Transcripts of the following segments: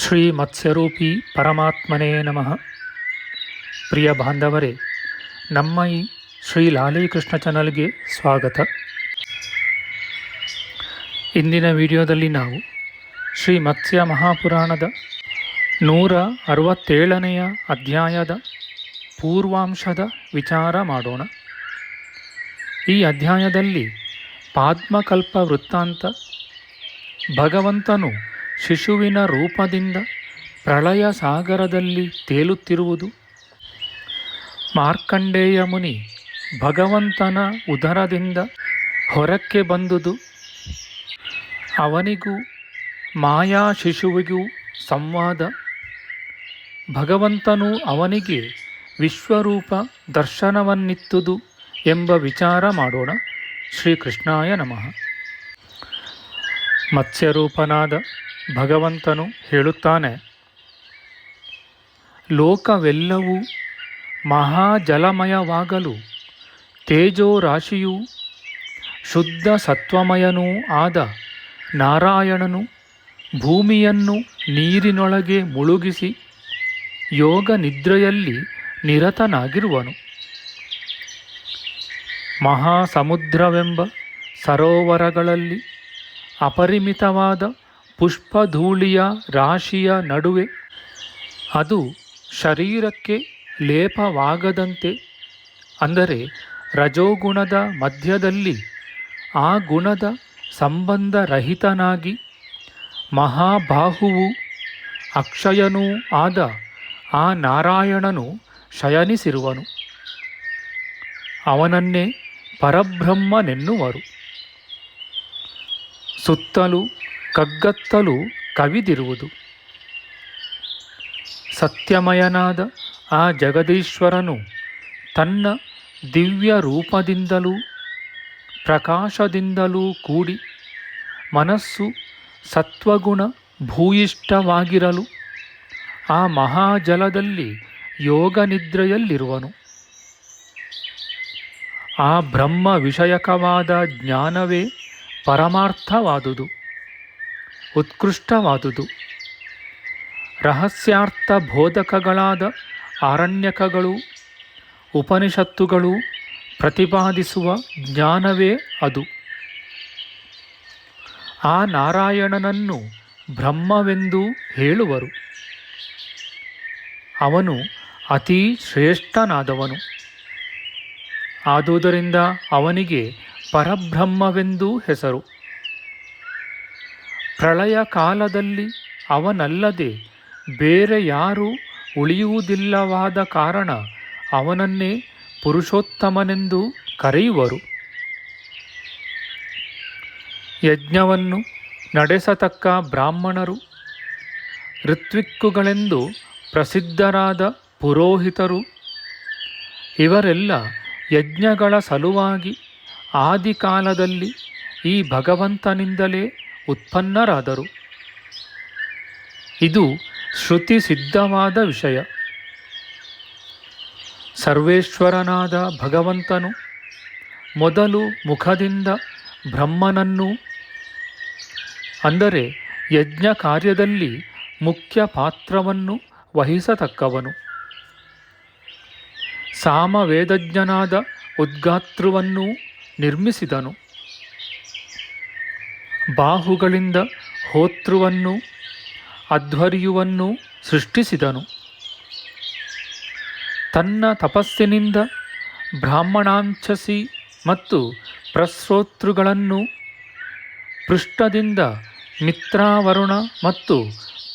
ಶ್ರುತೀನಾಂ ಶ್ರೀಮತ್ಸ್ಯರೂಪಿ ಪರಮಾತ್ಮನೇ ನಮಃ. ಪ್ರಿಯ ಬಾಂಧವರೇ, ನಮ್ಮ ಈ ಶ್ರೀ ಲಾಲೀಕೃಷ್ಣ ಚಾನಲ್ಗೆ ಸ್ವಾಗತ. ಇಂದಿನ ವಿಡಿಯೋದಲ್ಲಿ ನಾವು ಶ್ರೀ ಮತ್ಸ್ಯ ಮಹಾಪುರಾಣದ ನೂರ ಅರವತ್ತೇಳನೆಯ ಅಧ್ಯಾಯದ ಪೂರ್ವಾಂಶದ ವಿಚಾರ ಮಾಡೋಣ. ಈ ಅಧ್ಯಾಯದಲ್ಲಿ ಪಾದ್ಮಕಲ್ಪ ವೃತ್ತಾಂತ ಭಗವಂತನು ಶಿಶುವಿನ ರೂಪದಿಂದ ಪ್ರಳಯ ಸಾಗರದಲ್ಲಿ ತೇಲುತ್ತಿರುವುದು. ಮಾರ್ಕಂಡೇಯ ಮುನಿ ಭಗವಂತನ ಉದರದಿಂದ ಹೊರಕ್ಕೆ ಬಂದುದು. ಅವನಿಗೂ ಮಾಯಾ ಶಿಶುವಿಗೂ ಸಂವಾದ. ಭಗವಂತನು ಅವನಿಗೆ ವಿಶ್ವರೂಪ ದರ್ಶನವನ್ನಿತ್ತುದು ಎಂಬ ವಿಚಾರ ಮಾಡೋಣ. ಶ್ರೀಕೃಷ್ಣಾಯ ನಮಃ. ಮತ್ಸ್ಯರೂಪನಾದ ಭಗವಂತನು ಹೇಳುತ್ತಾನೆ, ಲೋಕವೆಲ್ಲವೂ ಮಹಾಜಲಮಯವಾಗಲು ತೇಜೋ ರಾಶಿಯೂ ಶುದ್ಧ ಸತ್ವಮಯನೂ ಆದ ನಾರಾಯಣನು ಭೂಮಿಯನ್ನು ನೀರಿನೊಳಗೆ ಮುಳುಗಿಸಿ ಯೋಗ ನಿದ್ರೆಯಲ್ಲಿ ನಿರತನಾಗಿರುವನು. ಮಹಾಸಮುದ್ರವೆಂಬ ಸರೋವರಗಳಲ್ಲಿ ಅಪರಿಮಿತವಾದ ಪುಷ್ಪಧೂಳಿಯ ರಾಶಿಯ ನಡುವೆ ಅದು ಶರೀರಕ್ಕೆ ಲೇಪವಾಗದಂತೆ, ಅಂದರೆ ರಜೋಗುಣದ ಮಧ್ಯದಲ್ಲಿ ಆ ಗುಣದ ಸಂಬಂಧರಹಿತನಾಗಿ ಮಹಾಬಾಹುವು ಅಕ್ಷಯನೂ ಆದ ಆ ನಾರಾಯಣನು ಶಯನಿಸಿರುವನು. ಅವನನ್ನೇ ಪರಬ್ರಹ್ಮನೆನ್ನುವರು. ಸುತ್ತಲೂ ಕಗ್ಗತ್ತಲು ಕವಿದಿರುವುದು. ಸತ್ಯಮಯನಾದ ಆ ಜಗದೀಶ್ವರನು ತನ್ನ ದಿವ್ಯ ರೂಪದಿಂದಲೂ ಪ್ರಕಾಶದಿಂದಲೂ ಕೂಡಿ ಮನಸ್ಸು ಸತ್ವಗುಣ ಭೂಯಿಷ್ಠವಾಗಿರಲು ಆ ಮಹಾಜಲದಲ್ಲಿ ಯೋಗನಿದ್ರೆಯಲ್ಲಿರುವನು. ಆ ಬ್ರಹ್ಮ ವಿಷಯಕವಾದ ಜ್ಞಾನವೇ ಪರಮಾರ್ಥವಾದುದು. ಉತ್ಕೃಷ್ಟವಾದುದು. ರಹಸ್ಯಾರ್ಥ ಬೋಧಕಗಳಾದ ಆರಣ್ಯಕಗಳು ಉಪನಿಷತ್ತುಗಳು ಪ್ರತಿಪಾದಿಸುವ ಜ್ಞಾನವೇ ಅದು. ಆ ನಾರಾಯಣನನ್ನು ಬ್ರಹ್ಮವೆಂದು ಹೇಳುವರು. ಅವನು ಅತಿ ಶ್ರೇಷ್ಠನಾದವನು. ಆದುದರಿಂದ ಅವನಿಗೆ ಪರಬ್ರಹ್ಮವೆಂದೂ ಹೆಸರು. ಪ್ರಳಯ ಕಾಲದಲ್ಲಿ ಅವನಲ್ಲದೆ ಬೇರೆ ಯಾರೂ ಉಳಿಯುವುದಿಲ್ಲವಾದ ಕಾರಣ ಅವನನ್ನೇ ಪುರುಷೋತ್ತಮನೆಂದು ಕರೆಯುವರು. ಯಜ್ಞವನ್ನು ನಡೆಸತಕ್ಕ ಬ್ರಾಹ್ಮಣರು, ಋತ್ವಿಕ್ಕುಗಳೆಂದು ಪ್ರಸಿದ್ಧರಾದ ಪುರೋಹಿತರು, ಇವರೆಲ್ಲ ಯಜ್ಞಗಳ ಸಲುವಾಗಿ ಆದಿಕಾಲದಲ್ಲಿ ಈ ಭಗವಂತನಿಂದಲೇ ಉತ್ಪನ್ನರಾದರು. ಇದು ಶ್ರುತಿ ಸಿದ್ಧವಾದ ವಿಷಯ. ಸರ್ವೇಶ್ವರನಾದ ಭಗವಂತನು ಮೊದಲು ಮುಖದಿಂದ ಬ್ರಹ್ಮನನ್ನು, ಅಂದರೆ ಯಜ್ಞ ಕಾರ್ಯದಲ್ಲಿ ಮುಖ್ಯ ಪಾತ್ರವನ್ನು ವಹಿಸತಕ್ಕವನು. ಸಾಮವೇದಜ್ಞನಾದ ಉದ್ಗಾತೃವನ್ನು ನಿರ್ಮಿಸಿದನು. ಬಾಹುಗಳಿಂದ ಹೋತೃವನ್ನು, ಅಧ್ವರ್ಯುವನ್ನು ಸೃಷ್ಟಿಸಿದನು. ತನ್ನ ತಪಸ್ಸಿನಿಂದ ಬ್ರಾಹ್ಮಣಾಂಚಸಿ ಮತ್ತು ಪ್ರಸ್ರೋತೃಗಳನ್ನು ಪೃಷ್ಠದಿಂದ ಮಿತ್ರಾವರುಣ ಮತ್ತು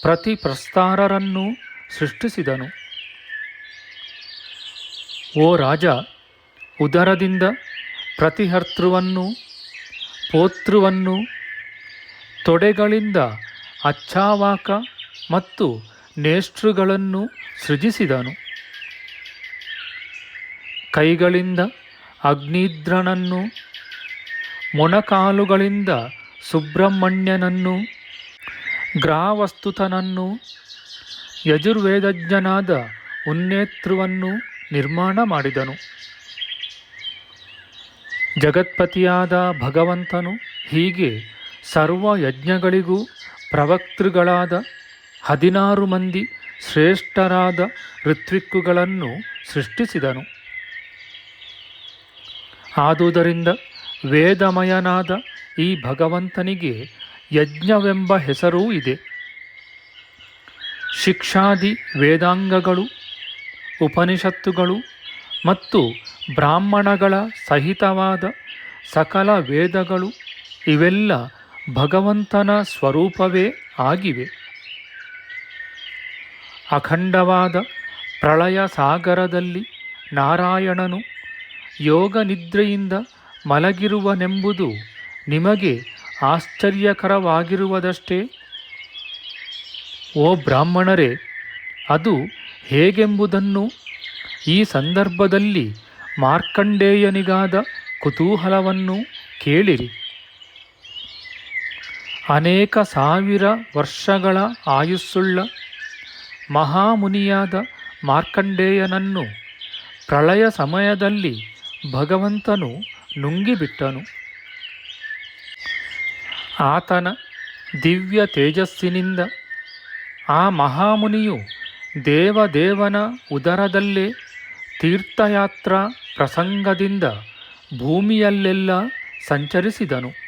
ಪ್ರತಿಪ್ರಸ್ತಾರರನ್ನು ಸೃಷ್ಟಿಸಿದನು. ಓ ರಾಜ, ಉದರದಿಂದ ಪ್ರತಿಹರ್ತೃವನ್ನು, ಪೋತೃವನ್ನು ತೊಡೆಗಳಿಂದ ಅಚ್ಚಾವಾಕ ಮತ್ತು ನೇಷ್ಟ್ರುಗಳನ್ನು ಸೃಜಿಸಿದನು. ಕೈಗಳಿಂದ ಅಗ್ನಿದ್ರನನ್ನು, ಮೊಣಕಾಲುಗಳಿಂದ ಸುಬ್ರಹ್ಮಣ್ಯನನ್ನು, ಗ್ರಾವಸ್ತುತನನ್ನು, ಯಜುರ್ವೇದಜ್ಞನಾದ ಉನ್ನೇತೃವನ್ನು ನಿರ್ಮಾಣ ಮಾಡಿದನು. ಜಗತ್ಪತಿಯಾದ ಭಗವಂತನು ಹೀಗೆ ಸರ್ವ ಯಜ್ಞಗಳಿಗೂ ಪ್ರವಕ್ತೃಗಳಾದ ಹದಿನಾರು ಮಂದಿ ಶ್ರೇಷ್ಠರಾದ ಋತ್ವಿಕ್ಕುಗಳನ್ನು ಸೃಷ್ಟಿಸಿದನು. ಆದುದರಿಂದ ವೇದಮಯನಾದ ಈ ಭಗವಂತನಿಗೆ ಯಜ್ಞವೆಂಬ ಹೆಸರೂ ಇದೆ. ಶಿಕ್ಷಾದಿ ವೇದಾಂಗಗಳು, ಉಪನಿಷತ್ತುಗಳು ಮತ್ತು ಬ್ರಾಹ್ಮಣಗಳ ಸಹಿತವಾದ ಸಕಲ ವೇದಗಳು ಇವೆಲ್ಲ ಭಗವಂತನ ಸ್ವರೂಪವೇ ಆಗಿವೆ. ಅಖಂಡವಾದ ಪ್ರಳಯ ಸಾಗರದಲ್ಲಿ ನಾರಾಯಣನು ಯೋಗ ನಿದ್ರೆಯಿಂದ ಮಲಗಿರುವನೆಂಬುದು ನಿಮಗೆ ಆಶ್ಚರ್ಯಕರವಾಗಿರುವುದಷ್ಟೇ? ಓ ಬ್ರಾಹ್ಮಣರೇ, ಅದು ಹೇಗೆಂಬುದನ್ನು ಈ ಸಂದರ್ಭದಲ್ಲಿ ಮಾರ್ಕಂಡೇಯನಿಗಾದ ಕುತೂಹಲವನ್ನು ಕೇಳಿರಿ. ಅನೇಕ ಸಾವಿರ ವರ್ಷಗಳ ಆಯುಸ್ಸುಳ್ಳ ಮಹಾಮುನಿಯಾದ ಮಾರ್ಕಂಡೇಯನನ್ನು ಪ್ರಳಯ ಸಮಯದಲ್ಲಿ ಭಗವಂತನು ನುಂಗಿಬಿಟ್ಟನು. ಆತನ ದಿವ್ಯ ತೇಜಸ್ಸಿನಿಂದ ಆ ಮಹಾಮುನಿಯು ದೇವದೇವನ ಉದರದಲ್ಲೇ ತೀರ್ಥಯಾತ್ರಾ ಪ್ರಸಂಗದಿಂದ ಭೂಮಿಯಲ್ಲೆಲ್ಲ ಸಂಚರಿಸಿದನು.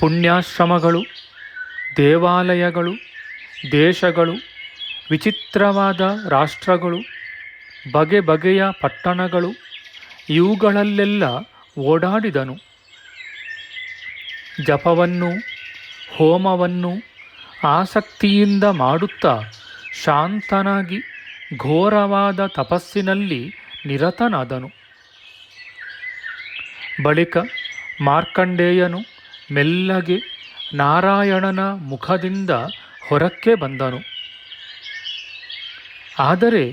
ಪುಣ್ಯಾಶ್ರಮಗಳು, ದೇವಾಲಯಗಳು, ದೇಶಗಳು, ವಿಚಿತ್ರವಾದ ರಾಷ್ಟ್ರಗಳು, ಬಗೆ ಬಗೆಯ ಪಟ್ಟಣಗಳು, ಇವುಗಳಲ್ಲೆಲ್ಲ ಓಡಾಡಿದನು. ಜಪವನ್ನು, ಹೋಮವನ್ನು, ಆಸಕ್ತಿಯಿಂದ ಮಾಡುತ್ತಾ ಶಾಂತನಾಗಿ ಘೋರವಾದ ತಪಸ್ಸಿನಲ್ಲಿ ನಿರತನಾದನು. ಬಳಿಕ ಮಾರ್ಕಂಡೇಯನು ಮೆಲ್ಲಗೆ ನಾರಾಯಣನ ಮುಖದಿಂದ ಹೊರಕ್ಕೆ ಬಂದನು. ಆದರೆ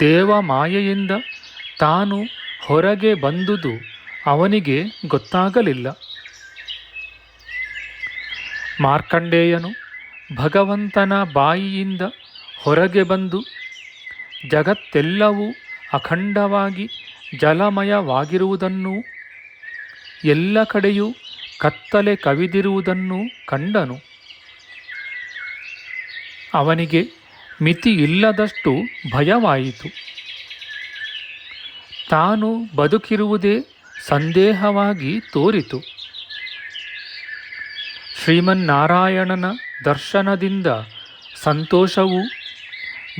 ದೇವ ಮಾಯೆಯಿಂದ ತಾನು ಹೊರಗೆ ಬಂದುದು ಅವನಿಗೆ ಗೊತ್ತಾಗಲಿಲ್ಲ. ಮಾರ್ಕಂಡೇಯನು ಭಗವಂತನ ಬಾಯಿಯಿಂದ ಹೊರಗೆ ಬಂದು, ಜಗತ್ತೆಲ್ಲವೂ ಅಖಂಡವಾಗಿ ಜಲಮಯವಾಗಿರುವುದನ್ನು ಎಲ್ಲ ಕಡೆಯೂ ಕತ್ತಲೆ ಕವಿದಿರುವುದನ್ನು ಕಂಡನು. ಅವನಿಗೆ ಮಿತಿ ಇಲ್ಲದಷ್ಟು ಭಯವಾಯಿತು. ತಾನು ಬದುಕಿರುವುದೇ ಸಂದೇಹವಾಗಿ ತೋರಿತು. ಶ್ರೀಮನ್ನಾರಾಯಣನ ದರ್ಶನದಿಂದ ಸಂತೋಷವೂ,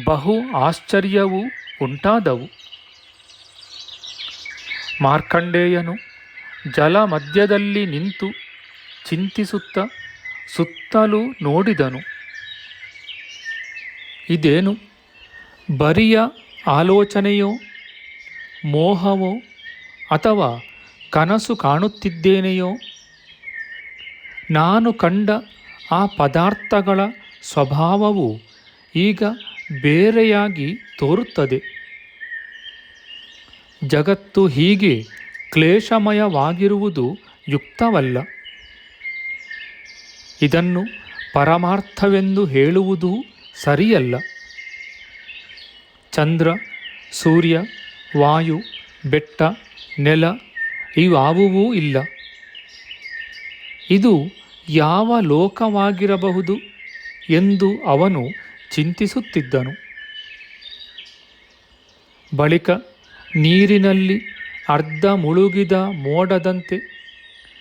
ಬಹು ಆಶ್ಚರ್ಯವೂ ಉಂಟಾದವು. ಮಾರ್ಕಂಡೇಯನು ಜಲ ಮಧ್ಯದಲ್ಲಿ ನಿಂತು ಚಿಂತಿಸುತ್ತ ಸುತ್ತಲೂ ನೋಡಿದನು. ಇದೇನು? ಬರಿಯ ಆಲೋಚನೆಯೋ, ಮೋಹವೋ ಅಥವಾ ಕನಸು ಕಾಣುತ್ತಿದ್ದೇನೆಯೋ? ನಾನು ಕಂಡ ಆ ಪದಾರ್ಥಗಳ ಸ್ವಭಾವವು ಈಗ ಬೇರೆಯಾಗಿ ತೋರುತ್ತದೆ. ಜಗತ್ತು ಹೀಗೆ ಕ್ಲೇಶಮಯವಾಗಿರುವುದು ಯುಕ್ತವಲ್ಲ. ಇದನ್ನು ಪರಮಾರ್ಥವೆಂದು ಹೇಳುವುದು ಸರಿಯಲ್ಲ. ಚಂದ್ರ, ಸೂರ್ಯ, ವಾಯು, ಬೆಟ್ಟ, ನೆಲ ಇವಾವುವೂ ಇಲ್ಲ. ಇದು ಯಾವ ಲೋಕವಾಗಿರಬಹುದು ಎಂದು ಅವನು ಚಿಂತಿಸುತ್ತಿದ್ದನು. ಬಳಿಕ ನೀರಿನಲ್ಲಿ ಅರ್ಧ ಮುಳುಗಿದ ಮೋಡದಂತೆ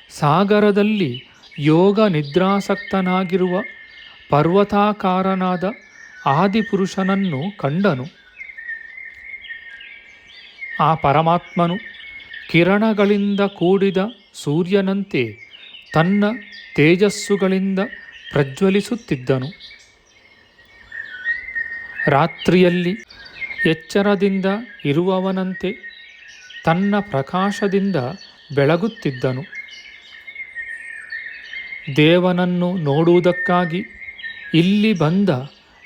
ಸಾಗರದಲ್ಲಿ ಯೋಗ ನಿದ್ರಾಸಕ್ತನಾಗಿರುವ ಪರ್ವತಾಕಾರನಾದ ಆದಿಪುರುಷನನ್ನು ಕಂಡನು. ಆ ಪರಮಾತ್ಮನು ಕಿರಣಗಳಿಂದ ಕೂಡಿದ ಸೂರ್ಯನಂತೆ ತನ್ನ ತೇಜಸ್ಸುಗಳಿಂದ ಪ್ರಜ್ವಲಿಸುತ್ತಿದ್ದನು. ರಾತ್ರಿಯಲ್ಲಿ ಎಚ್ಚರದಿಂದ ಇರುವವನಂತೆ ತನ್ನ ಪ್ರಕಾಶದಿಂದ ಬೆಳಗುತ್ತಿದ್ದನು. ದೇವನನ್ನು ನೋಡುವುದಕ್ಕಾಗಿ ಇಲ್ಲಿ ಬಂದ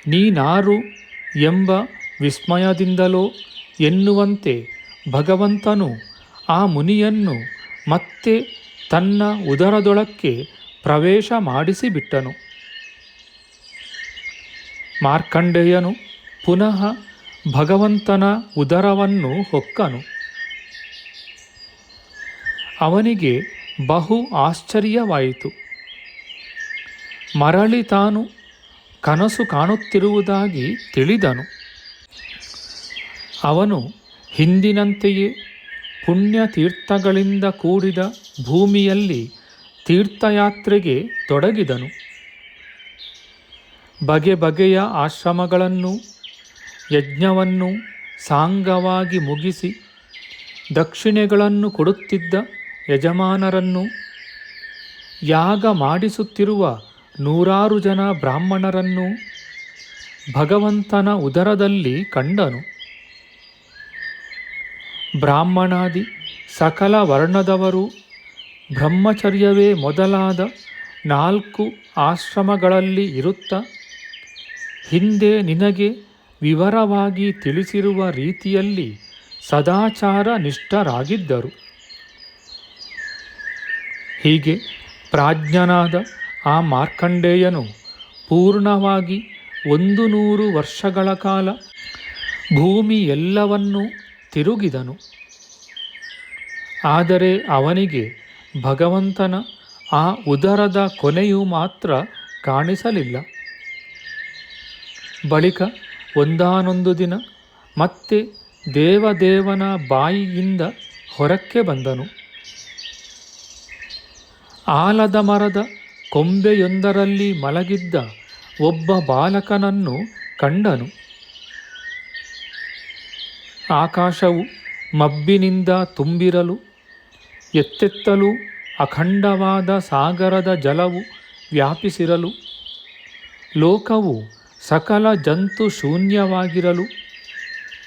ನೀನಾರು ಎಂಬ ವಿಸ್ಮಯದಿಂದಲೋ ಎನ್ನುವಂತೆ ಭಗವಂತನು ಆ ಮುನಿಯನ್ನು ಮತ್ತೆ ತನ್ನ ಉದರದೊಳಕ್ಕೆ ಪ್ರವೇಶ ಮಾಡಿಸಿಬಿಟ್ಟನು. ಮಾರ್ಕಂಡೇಯನು ಪುನಃ ಭಗವಂತನ ಉದರವನ್ನು ಹೊಕ್ಕನು. ಅವನಿಗೆ ಬಹು ಆಶ್ಚರ್ಯವಾಯಿತು. ಮರಳಿ ತಾನು ಕನಸು ಕಾಣುತ್ತಿರುವುದಾಗಿ ತಿಳಿದನು. ಅವನು ಹಿಂದಿನಂತೆಯೇ ಪುಣ್ಯತೀರ್ಥಗಳಿಂದ ಕೂಡಿದ ಭೂಮಿಯಲ್ಲಿ ತೀರ್ಥಯಾತ್ರೆಗೆ ತೊಡಗಿದನು. ಬಗೆ ಬಗೆಯ ಆಶ್ರಮಗಳನ್ನು, ಯಜ್ಞವನ್ನು ಸಾಂಗವಾಗಿ ಮುಗಿಸಿ ದಕ್ಷಿಣೆಗಳನ್ನು ಕೊಡುತ್ತಿದ್ದ ಯಜಮಾನರನ್ನು ಯಾಗ ಮಾಡಿಸುತ್ತಿರುವ ನೂರಾರು ಜನ ಬ್ರಾಹ್ಮಣರನ್ನು ಭಗವಂತನ ಉದರದಲ್ಲಿ ಕಂಡನು. ಬ್ರಾಹ್ಮಣಾದಿ ಸಕಲ ವರ್ಣದವರು ಬ್ರಹ್ಮಚರ್ಯವೇ ಮೊದಲಾದ ನಾಲ್ಕು ಆಶ್ರಮಗಳಲ್ಲಿ ಇರುತ್ತ ಹಿಂದೆ ನಿನಗೆ ವಿವರವಾಗಿ ತಿಳಿಸಿರುವ ರೀತಿಯಲ್ಲಿ ಸದಾಚಾರ ನಿಷ್ಠರಾಗಿದ್ದರು. ಹೀಗೆ ಪ್ರಾಜ್ಞನಾದ ಆ ಮಾರ್ಕಂಡೇಯನು ಪೂರ್ಣವಾಗಿ ಒಂದು ನೂರು ವರ್ಷಗಳ ಕಾಲ ಭೂಮಿ ಎಲ್ಲವನ್ನೂ ತಿರುಗಿದನು. ಆದರೆ ಅವನಿಗೆ ಭಗವಂತನ ಆ ಉದರದ ಕೊನೆಯು ಮಾತ್ರ ಕಾಣಿಸಲಿಲ್ಲ. ಬಳಿಕ ಒಂದಾನೊಂದು ದಿನ ಮತ್ತೆ ದೇವದೇವನ ಬಾಯಿಯಿಂದ ಹೊರಕ್ಕೆ ಬಂದನು. ಆಲದ ಮರದ ಕೊಂಬೆಯೊಂದರಲ್ಲಿ ಮಲಗಿದ್ದ ಒಬ್ಬ ಬಾಲಕನನ್ನು ಕಂಡನು. ಆಕಾಶವು ಮಬ್ಬಿನಿಂದ ತುಂಬಿರಲು, ಎತ್ತೆತ್ತಲು, ಅಖಂಡವಾದ ಸಾಗರದ ಜಲವು ವ್ಯಾಪಿಸಿರಲು, ಲೋಕವು ಸಕಲ ಜಂತು ಶೂನ್ಯವಾಗಿರಲು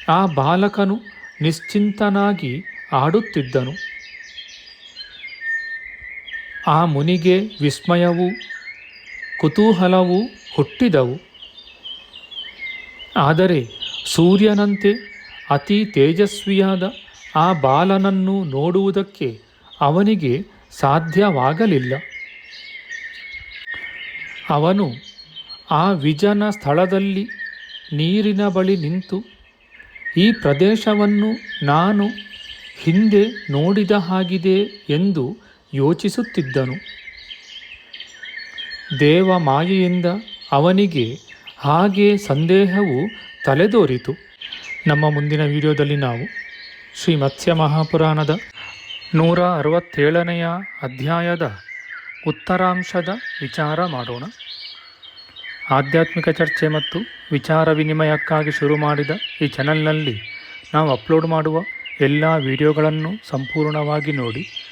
ಆ ಬಾಲಕನು ನಿಶ್ಚಿಂತನಾಗಿ ಆಡುತ್ತಿದ್ದನು. ಆ ಮುನಿಗೆ ವಿಸ್ಮಯವು ಕುತೂಹಲವೂ ಹುಟ್ಟಿದವು. ಆದರೆ ಸೂರ್ಯನಂತೆ ಅತಿ ತೇಜಸ್ವಿಯಾದ ಆ ಬಾಲನನ್ನು ನೋಡುವುದಕ್ಕೆ ಅವನಿಗೆ ಸಾಧ್ಯವಾಗಲಿಲ್ಲ. ಅವನು ಆ ವಿಜನ ಸ್ಥಳದಲ್ಲಿ ನೀರಿನ ಬಳಿ ನಿಂತು ಈ ಪ್ರದೇಶವನ್ನು ನಾನು ಹಿಂದೆ ನೋಡಿದ ಹಾಗಿದೆ ಎಂದು ಯೋಚಿಸುತ್ತಿದ್ದನು. ದೇವ ಮಾಯೆಯಿಂದ ಅವನಿಗೆ ಹಾಗೆ ಸಂದೇಹವು ತಲೆದೋರಿತು. ನಮ್ಮ ಮುಂದಿನ ವಿಡಿಯೋದಲ್ಲಿ ನಾವು ಶ್ರೀ ಮತ್ಸ್ಯ ಮಹಾಪುರಾಣದ ನೂರ ಅರವತ್ತೇಳನೆಯ ಅಧ್ಯಾಯದ ಉತ್ತರಾಂಶದ ವಿಚಾರ ಮಾಡೋಣ. ಆಧ್ಯಾತ್ಮಿಕ ಚರ್ಚೆ ಮತ್ತು ವಿಚಾರ ವಿನಿಮಯಕ್ಕಾಗಿ ಶುರು ಮಾಡಿದ ಈ ಚಾನಲ್ನಲ್ಲಿ ನಾವು ಅಪ್ಲೋಡ್ ಮಾಡುವ ಎಲ್ಲ ವಿಡಿಯೋಗಳನ್ನು ಸಂಪೂರ್ಣವಾಗಿ ನೋಡಿ.